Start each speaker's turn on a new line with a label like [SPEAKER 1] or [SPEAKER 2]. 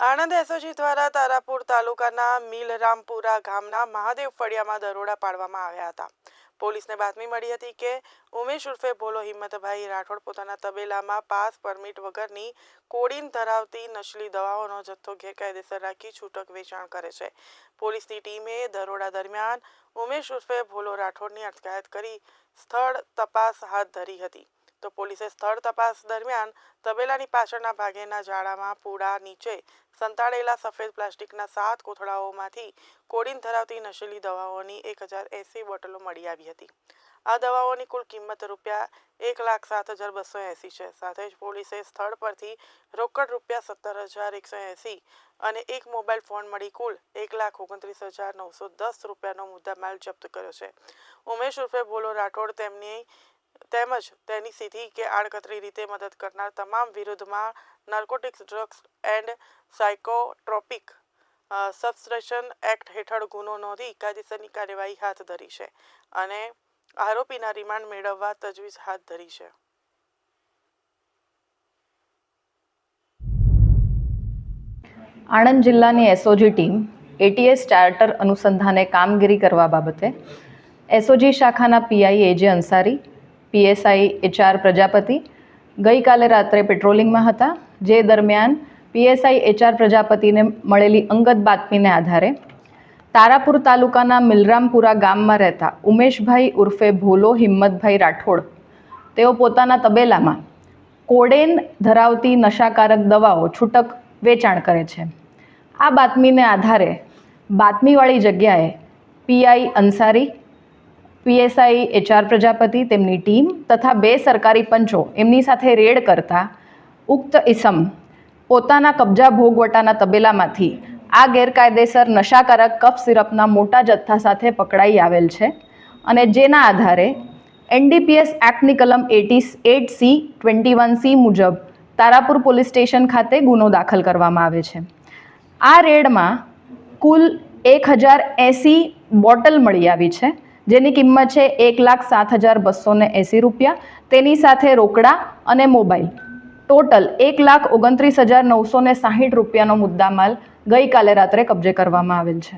[SPEAKER 1] Anand SOG દ્વારા તારાપુર તાલુકાના મિલરામપુરા ગામના મહાદેવ ફળિયામાં દરોડા પાડવામાં આવ્યા હતા. પોલીસને બાતમી મળી હતી કે, ઉમેશ ઉર્ફે ભોલો હિંમતભાઈ રાઠોડ પોતાના તબેલામાં પાસ પરમિટ વગરની કોડીન ધરાવતી નશલી દવાઓનો જથ્થો ગેરકાયદેસર રાખી છૂટક વેચાણ કરે છે. પોલીસની ટીમે દરોડા દરમિયાન ઉમેશ ઉર્ફે ભોલો રાઠોડની અટકાયત કરી સ્થળ તપાસ હાથ ધરી હતી. તો પોલીસે સ્થળ તપાસ દરમિયાન તબેલાની પાછળના ભાગેના ઝાડામાં પૂડા નીચે સંતાડેલા સફેદ પ્લાસ્ટિકના સાત કોથળાઓમાંથી કોડીન ધરાવતી નશીલી દવાઓની એક હજાર એંસી બોટલો મળી આવી હતી. આ દવાઓની કુલ કિંમત રૂપિયા એક લાખ સાત હજાર બસો એંસી છે. સાથે જ પોલીસે સ્થળ પરથી રોકડ રૂપિયા સત્તર હજાર એકસો એંસી અને એક મોબાઈલ ફોન મળી કુલ એક લાખ ઓગણત્રીસ હજાર નવસો દસ રૂપિયાનો મુદ્દામાલ જપ્ત કર્યો છે. ઉમેશ ઉર્ફે ભોલો રાઠોડ તેમની તેમજ તેની સીધી કે આડકતરી રીતે મદદ કરનાર તમામ વિરુદ્ધમાં narcotics drugs and psychotropic substances act હેઠળ ગુનો નોંધી કાયદેસરની કાર્યવાહી હાથ ધરી છે અને આરોપીના રિમાન્ડ મેળવવા તજવીજ હાથ ધરી છે.
[SPEAKER 2] આણંદ જિલ્લાની એસઓજી ટીમ એટીએસ ચાર્ટર અનુસંધાને કામગીરી કરવા બાબતે એસઓજી શાખાના PI AJ Ansari PSI HR Prajapati ગઈકાલે રાત્રે પેટ્રોલિંગમાં હતા. જે દરમિયાન પીએસઆઈ એચઆર પ્રજાપતિને મળેલી અંગત બાતમીને આધારે તારાપુર તાલુકાના મિલરામપુરા ગામમાં રહેતા ઉમેશભાઈ ઉર્ફે ભોલો હિંમતભાઈ રાઠોડ, તેઓ પોતાના તબેલામાં કોડેન ધરાવતી નશાકારક દવાઓ છૂટક વેચાણ કરે છે. આ બાતમીને આધારે બાતમીવાળી જગ્યાએ PI Ansari PSI, HR Prajapati, તેમની ટીમ તથા બે સરકારી પંચો એમની સાથે રેડ કરતા ઉક્ત ઇસમ પોતાના કબજા ભોગવટાના તબેલામાંથી આ ગેરકાયદેસર નશાકારક કફ સિરપના મોટા જથ્થા સાથે પકડાઈ આવેલ છે અને જેના આધારે એનડીપીએસ એક્ટની કલમ eighty eight C twenty one C મુજબ તારાપુર પોલીસ સ્ટેશન ખાતે ગુનો દાખલ કરવામાં આવે છે. આ રેડમાં કુલ એક હજાર એંસી બોટલ મળી આવી છે જેની કિંમત છે એક લાખ સાત હજાર બસો એંસી રૂપિયા. તેની સાથે રોકડા અને મોબાઈલ. ટોટલ એક લાખ ઓગણત્રીસ હજાર નવસો ને સાહીઠ રૂપિયાનો મુદ્દામાલ ગઈકાલે રાત્રે કબજે કરવામાં આવેલ છે.